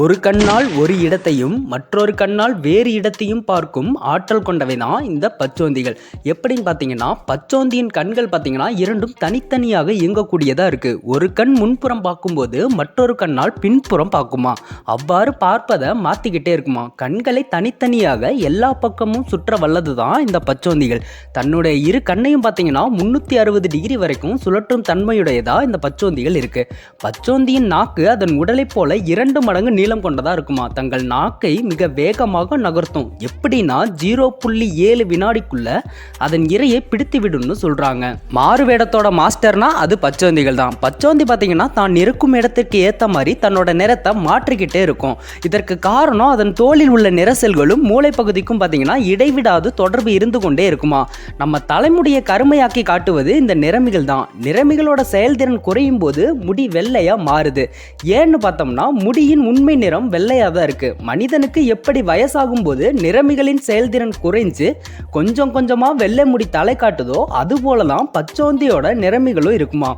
ஒரு கண்ணால் ஒரு இடத்தையும் மற்றொரு கண்ணால் வேறு இடத்தையும் பார்க்கும் ஆற்றல் கொண்டவை தான் இந்த பச்சோந்திகள். எப்படின்னு பார்த்தீங்கன்னா பச்சோந்தியின் கண்கள் பார்த்தீங்கன்னா இரண்டும் தனித்தனியாக இயங்கக்கூடியதாக இருக்குது ஒரு கண் முன்புறம் பார்க்கும்போது மற்றொரு கண்ணால் பின்புறம் பார்க்குமா? அவ்வாறு பார்ப்பதை மாற்றிக்கிட்டே இருக்குமா? கண்களை தனித்தனியாக எல்லா பக்கமும் சுற்ற வல்லது தான் இந்த பச்சோந்திகள். தன்னுடைய இரு கண்ணையும் பார்த்தீங்கன்னா முந்நூற்றி அறுபது டிகிரி வரைக்கும் சுழற்றும் தன்மையுடையதாக இந்த பச்சோந்திகள் இருக்குது பச்சோந்தியின் நாக்கு அதன் உடலைப் போல இரண்டு மடங்கு நீளம் கொண்டதாக இருக்குமா? தங்கள் நாக்கை மிக வேகமாக நகர்த்தும். எப்படின்னா ஜீரோ புள்ளி ஏழு வினாடிக்குள்ள அதன் இரையை பிடித்து விடும்னு சொல்கிறாங்க மாறு வேடத்தோட மாஸ்டர்னா அது பச்சோந்திகள் தான். பச்சோந்தி பார்த்தீங்கன்னா தான் இருக்கும் இடத்திற்கு ஏற்ற மாதிரி தன்னோட நிறத்தை மாற்றிக்கிட்டே இருக்கும். இதற்கு காரணம் அதன் தோளில் உள்ள நிற செல்களும் மூளை பகுதிக்கும் பார்த்தீங்கன்னா இடைவிடாது தொடர்பு இருந்து கொண்டே இருக்குமா. நம்ம தலைமுடியை கருமையாக்கி காட்டுவது இந்த நிறமிகள் தான். நிறமிகளோட செயல்திறன் குறையும் போது முடி வெள்ளையாக மாறுது. ஏன்னு பார்த்தோம்னா முடியின் உண்மை நிறம் வெள்ளையாக தான் இருக்கு. மனிதனுக்கு எப்படி வயசாகும் போது நிறமிகளின் செயல்திறன் குறைஞ்சு கொஞ்சம் கொஞ்சமாக வெள்ளை முடி தலை காட்டுதோ அது போல தான் பச்சோந்தியோட நிறமிகளும் இருக்குமா?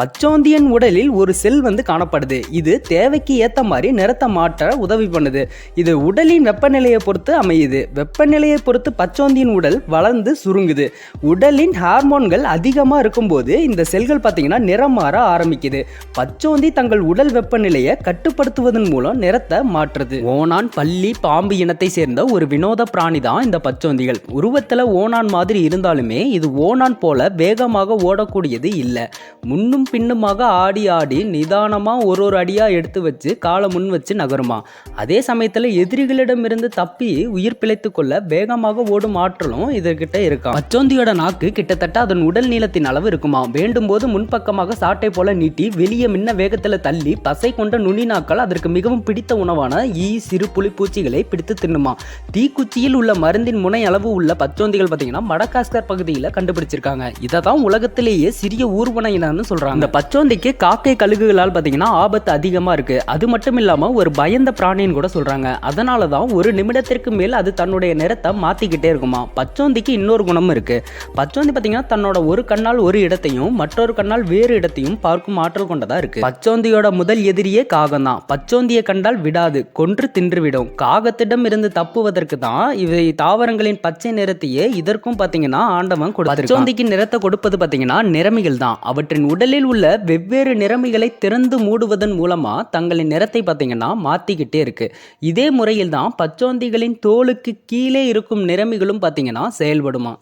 பச்சோந்தியின் உடலில் ஒரு செல் வந்து காணப்படுது. இது தேவைக்கு ஏற்ற மாதிரி நிறத்தை மாற்ற உதவி பண்ணுது. இது உடலின் வெப்பநிலையை பொறுத்து அமையுது. வெப்பநிலையை பொறுத்து பச்சோந்தியின் உடல் வளர்ந்து சுருங்குது. உடலின் ஹார்மோன்கள் அதிகமாக இருக்கும்போது இந்த செல்கள் பார்த்தீங்கன்னா நிறம் மாற ஆரம்பிக்குது. பச்சோந்தி தங்கள் உடல் வெப்பநிலையை கட்டுப்படுத்துவதன் மூலம் நிறத்தை மாற்றுது. ஓணான் பள்ளி பாம்பு இனத்தை சேர்ந்த ஒரு வினோத பிராணி தான் இந்த பச்சோந்திகள். உருவத்தில் ஓணான் மாதிரி இருந்தாலுமே இது ஓணான் போல வேகமாக ஓடக்கூடியது இல்லை. முன்னும் பின்னுமாக ஆடி ஆடி நிதானமாக ஒரு ஒரு அடியாக எடுத்து வச்சு காலை முன் வச்சு நகருமா. அதே சமயத்தில் எதிரிகளிடமிருந்து தப்பி உயிர் பிழைத்து கொள்ள வேகமாக ஓடும் ஆற்றலும் இதற்கிட்ட இருக்கா பச்சோந்தியோட நாக்கு கிட்டத்தட்ட அதன் உடல் நீளத்தின் அளவு இருக்குமா. வேண்டும் போது முன்பக்கமாக சாட்டை போல நீட்டி வெளியே மின்ன வேகத்தில் தள்ளி பசை கொண்ட நுனி நாக்கள் அதற்கு மிகவும் பிடித்த உணவான ஈ சிறு புலி பூச்சிகளை பிடித்து தின்னுமா? தீக்குச்சியில் உள்ள மருந்தின் முனை அளவு உள்ள பச்சோந்திகள் பார்த்தீங்கன்னா மடகாஸ்கர் பகுதியில் கண்டுபிடிச்சிருக்காங்க. இதை தான் உலகத்திலேயே சிறிய ஊர்வன இனம்னு சொல்றாங்க. இந்த பச்சோந்திக்கு காக்கை கழுகுகளால் பார்த்தீங்கன்னா ஆபத்து அதிகமாக இருக்கு. அது மட்டும் இல்லாமல் ஒரு பயந்த பிராணின்னு கூட சொல்றாங்க. அதனால தான் ஒரு நிமிடத்திற்கு மேல் அது தன்னுடைய நிறத்தை மாத்திக்கிட்டே இருக்குமா? பச்சோந்திக்கு இன்னொரு குணமும் இருக்கு. பச்சோந்தி பார்த்தீங்கன்னா தன்னோட ஒரு கண்ணால் ஒரு இடத்தையும் மற்றொரு கண்ணால் வேறு இடத்தையும் பார்க்கும் ஆற்றல் கொண்டதா இருக்கு. பச்சோந்தியோட முதல் எதிரியே காகம் தான் பச்சோந்தியை கண்டால் விடாது கொன்று தின்றுவிடும். காகத்திடம் இருந்து தப்புவதற்கு தான் இவை தாவரங்களின் பச்சை நிறத்தையே இதற்கும் பார்த்தீங்கன்னா ஆண்டவன் கொடுத்து பச்சோந்திக்கு நிறத்தை கொடுப்பது பார்த்தீங்கன்னா நிறமிகள் தான் அவற்றின் உடலில் உள்ள வெவ்வேறு நிறமிகளை திறந்து மூடுவதன் மூலமா தங்களின் நிறத்தை பார்த்தீங்கன்னா மாத்திக்கிட்டே இருக்கு. இதே முறையில் தான் பச்சோந்திகளின் தோலுக்கு கீழே இருக்கும் நிறமிகளும் பார்த்தீங்கன்னா செயல்படுமா?